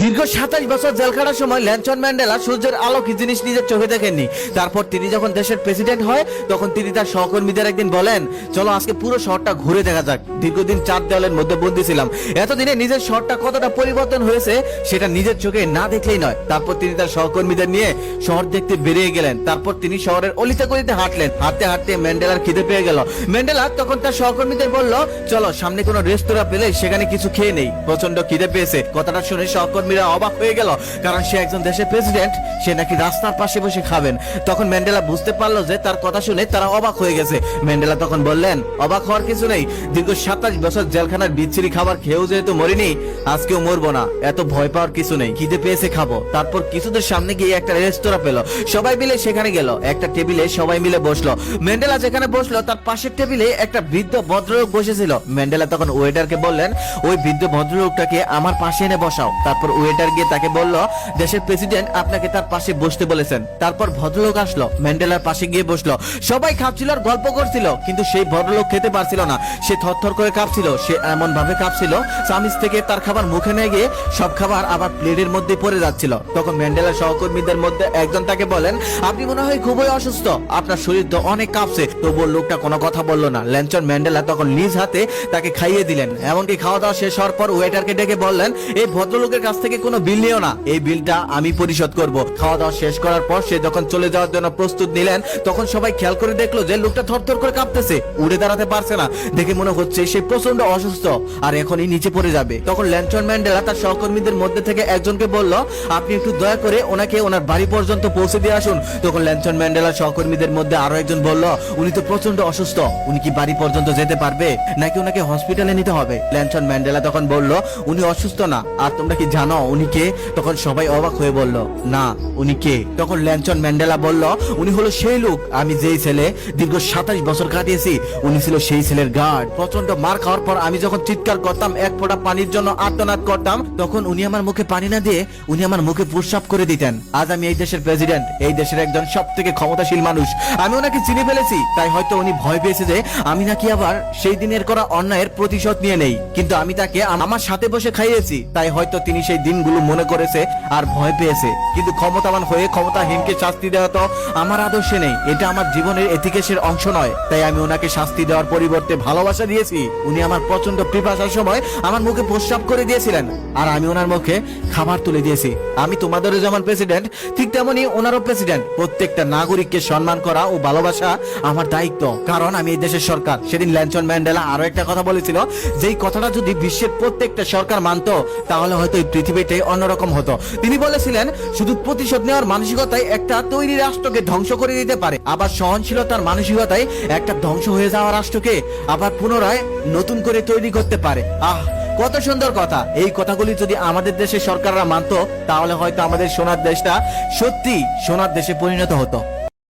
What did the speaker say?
দীর্ঘ সাতাশ বছর জেল খাটার সময় ল্যানচন ম্যান্ডেলা সূর্যের আলো কি জিনিস নিজের চোখে দেখেননি। তারপর তিনি যখন দেশের প্রেসিডেন্ট হয়, তখন তিনি তার সহকর্মীদের একদিন বলেন, চলো আজকে পুরো শহরটা ঘুরে দেখা যাক। দীর্ঘদিন চার দেওয়ালের মধ্যে বন্দি ছিলাম। এতদিনে নিজের শহরটা কতটা পরিবর্তন হয়েছে, সেটা নিজের চোখে না দেখলেই নয়। তারপর তিনি তার সহকর্মীদের নিয়ে শহর দেখতে বেরিয়ে গেলেন। তারপর তিনি শহরের অলিতে গলিতে হাঁটলেন। হাঁটতে হাঁটতে ম্যান্ডেলার খিদে পেয়ে গেল। ম্যান্ডেলা তখন তার সহকর্মীদের বলল, চলো, সামনে কোনো রেস্তোরাঁ পেলে সেখানে কিছু খেয়ে নেই। প্রচণ্ড খিদে পেয়েছে। কথাটা শুনে সহকর্মীরা অবাক হয়ে গেল, কারণ সে একজন দেশের প্রেসিডেন্ট সে নাকি রাস্তার পাশে বসে খাবেন। তখন ম্যান্ডেলা বুঝতে পারল যে তার কথা শুনে তারা অবাক হয়ে গেছে। ম্যান্ডেলা তখন বললেন, অবাক হওয়ার কিছু নেই। দীর্ঘ সাতাশ বছর জেলখানার বিচ্ছিরি খাবার খেয়েও যেহেতু মরিনি, আজকেও মরবো না। এত ভয় পাওয়ার কিছু নেই। খিদে পেয়েছে, খাব। তারপর কিছুদের সামনে গিয়ে একটা রেস্তোরাঁ পেল। সবাই মিলে সেখানে গেল। একটা টেবিলে সবাই মিলে বসল। ম্যান্ডেলা যেখানে বসল, তার পাশের টেবিলে একটা বৃদ্ধ ভদ্রলোক বসেছিল। ম্যান্ডেলা তখন ওয়েটারকে বললেন, ওই বৃদ্ধ ভদ্রলোকটাকে আমার পাশে এনে বসাও। তারপর ওয়েটার গিয়ে তাকে বলল, দেশের প্রেসিডেন্ট আপনাকে তার পাশে বসতে বলেছেন। তারপর ভদ্রলোক আসলো ম্যান্ডেলার পাশে গিয়ে বসল। সবাই খাচ্ছিল আর গল্প করছিল, কিন্তু সেই ভদ্রলোক খেতে পারছিল না। সে থরথর করে কাঁপছিল, সে এমন ভাবে কাঁপছিল চামিচ থেকে তার খাবার মুখে নিয়ে গিয়ে সব খাবার আবার প্লেটের মধ্যে পড়ে যাচ্ছিল। তখন ম্যান্ডেলার সহকর্মীদের মধ্যে একজন তাকে বলেন, আপনি মনে হয় খুবই অসুস্থ। আপনার শরীর তো অনেক কাঁপছে। তবুও লোকটা কোনো কথা বলল না। ল্যানচন ম্যান্ডেলা তখন নিজ হাতে তাকে খাইয়ে দিলেন। এমনকি খাওয়া দাওয়া শেষ হওয়ার পর ওয়েটারকে ডেকে বললেন, এই ভদ্রলোকের কাছ থেকে কোনো বিল নিও না। এই বিলটা আমি পরিশোধ করব। খাওয়া দাওয়া শেষ করার পর সে যখন চলে যাওয়ার জন্য প্রস্তুত নিলেন, তখন সবাই খেয়াল করে দেখল যে লোকটা থরথর করে কাঁপতেছে, উড়ে দাঁড়াতে পারছে না। দেখে মনে হচ্ছে সে প্রচণ্ড অসুস্থ আর এখনই নিচে পড়ে যাবে। তখন ল্যান্টন ম্যান্ডেলা তার সহকর্মীদের মধ্যে থেকে একজনকে বলল, আপনি একটু দয়া করে ওনাকে ওনার বাড়ি পর্যন্ত পৌঁছে দিয়ে আসুন। তখন ল্যান্টন ম্যান্ডেলার সহকর্মীদের মধ্যে আরও একজন বলল, উনি তো প্রচণ্ড অসুস্থ, উনি কি বাড়ি পর্যন্ত যেতে পারবে? নাকি ওনাকে হসপিটালে নিতে হবে? ল্যান্টন ম্যান্ডেলা তখন বলল, উনি অসুস্থ না, আর তোমরা কি জানো উনি কে? তখন সবাই অবাক হয়ে বলল, না, উনি কে? তখন ল্যান্টন ম্যান্ডেলা বলল, উনি হলো সেই লোক, আমি যেই ছেলে দীর্ঘ সাতাশ বছর কাটিয়েছি, উনি ছিল সেই ছেলের গার্ড। প্রচণ্ড মার খাওয়ার পর আমি যখন চিৎকার করতাম, এক ফোঁটা পানির জন্য আর্তনাদ করতাম, তখন উনি আমার মুখে পানি না দিয়ে উনি আমার মুখে প্রস্রাব করে দিতেন। আজ আমি এই দেশের প্রেসিডেন্ট, এই দেশের একজন সব থেকে ক্ষমতাশীল মানুষ। আমি ওনাকে চিনে ফেলেছি, তাই হয়তো উনি ভয় পেয়েছে যে আমি নাকি আবার সেই দিনের করা অন্যায়ের প্রতিশোধ নিয়ে নেই। কিন্তু আমি তাকে আমার সাথে বসে খাইয়েছি, তাই হয়তো তিনি সেই দিনগুলো মনে করেছে আর ভয় পেয়েছে। কিন্তু ক্ষমতাবান হয়ে ক্ষমতাহীনকে শাস্তি দেওয়া তো আমার আদর্শে নেই। এটা আমার জীবনের এথিকেসের অংশ নয়। তাই আমি ওনাকে শাস্তি দেওয়ার পরিবর্তে ভালোবাসা দিয়েছি। উনি আমার প্রচণ্ড পিপাসার সময় আমার মুখে প্রস্রাব করে দিয়েছিলেন। আর আমি ওনার মুখে খাবার তুলে দিয়েছি। আমি তোমাদেরও যেমন প্রেসিডেন্ট, ঠিক তেমনি ওনারও প্রেসিডেন্ট। প্রত্যেকটা নাগরিককে সম্মান করা ও ভালোবাসা আমার দায়িত্ব। কারণ আমি এই দেশের সরকার। সেদিন ল্যানচন ম্যান্ডেলা আরও একটা কথা বলেছিল, যেই কথাটা যদি বিশ্বের প্রত্যেকটা সরকার মানতো, তাহলে হয়তো এই পৃথিবীটাই অন্যরকম হতো। তিনি বলেছিলেন, শুধু প্রতিশোধ নেওয়ার মানসিকতায় একটা তৈরি রাষ্ট্রকে ধ্বংস করে দিতে পারে। আবার সহনশীলতার মানসিকতায় একটা ধ্বংস হয়ে যাওয়া রাষ্ট্রকে আবার পুনরায় নতুন করে তৈরি করতে পারে। আহ, কত সুন্দর কথা। এই কথাগুলি যদি আমাদের দেশের সরকাররা মানতো, তাহলে হয়তো আমাদের সোনার দেশটা সত্যি সোনার দেশে পরিণত হতো।